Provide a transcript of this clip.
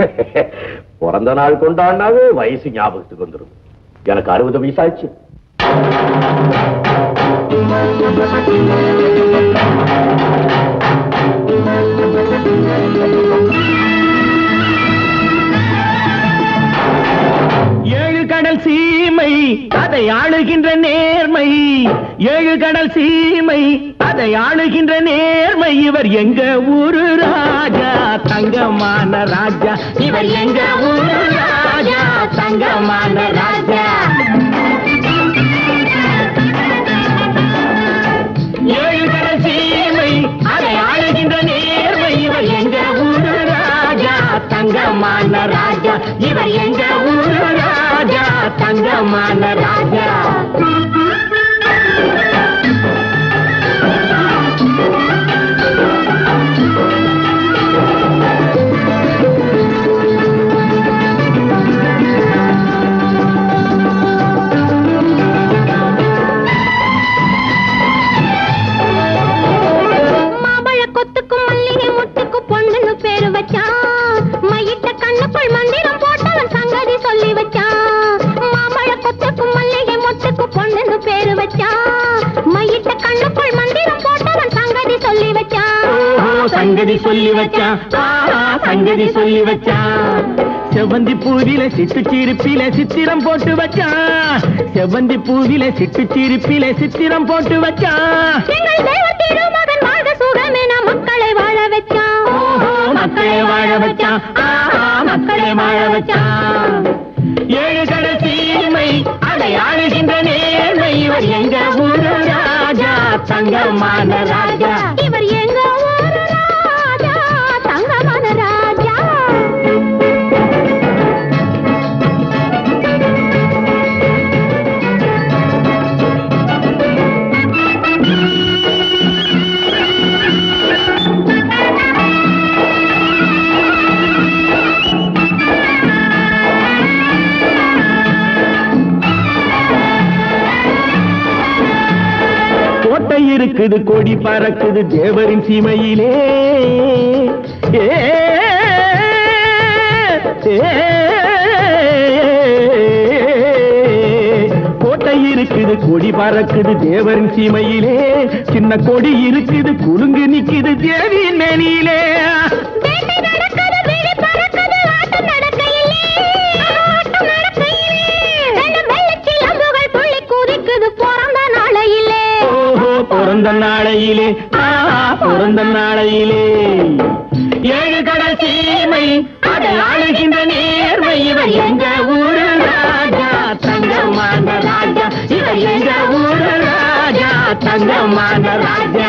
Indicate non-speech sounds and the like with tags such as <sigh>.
<laughs> பிறந்த நாள் கொண்டாடினாவே வயசு ஞாபகத்துக்கு வந்துடும் எனக்கு அறுபது வயசாச்சு அதை ஆளுகின்ற நேர்மை ஏழு கடல் சீமை. அதை ஆளுகின்ற நேர்மை இவர் எங்க ஊரு ராஜா? தங்கமான ராஜா. இவர் எங்க ஊரு ராஜா? தங்கமான ராஜா. ஏழு கடல் சீமை அதை ஆளுகின்ற நேர்மை இவர் எங்க ஊரு ராஜா? தங்கமான ராஜா. இவர் எங்க ஊரு தங்கமான ராஜா. சங்கதி சொல்லி வச்சான் ஆஹா, சங்கதி சொல்லி வச்சான் செவ்வந்தி பூவில சிட்டு சிரிப்பில சித்திரம் போட்டு வச்சான் செவ்வந்தி பூவில சிட்டு சிரிப்பில சித்திரம் போட்டு சுகமென மக்களை வாழ வச்சான் ஓஹோ, மக்களை வாழ வச்சான் ஆஹா, மக்களை வாழ வச்சான் ஏழு கடல் சீமை அதை ஆளுகின்ற நேர்மை. இவர் எங்க ஊரு ராஜா? தங்கமான ராஜா. கோட்டை இருக்குது கொடி பறக்குது தேவரின் சீமையிலே. கோட்டை இருக்குது கொடி பறக்குது தேவரின் சீமையிலே. சின்ன கொடி இருக்குது குலுங்கு நிக்குது தேவியின் மேனியிலே. பிறந்த நாளையிலே. பிறந்த நாளையிலே. ஏழு கடல் சீமை அதை ஆளுகின்ற நேர்மை இவர் எங்க ஊரு ராஜா? தங்கமான ராஜா. இவர் எங்க ஊரு ராஜா? தங்கமான ராஜா.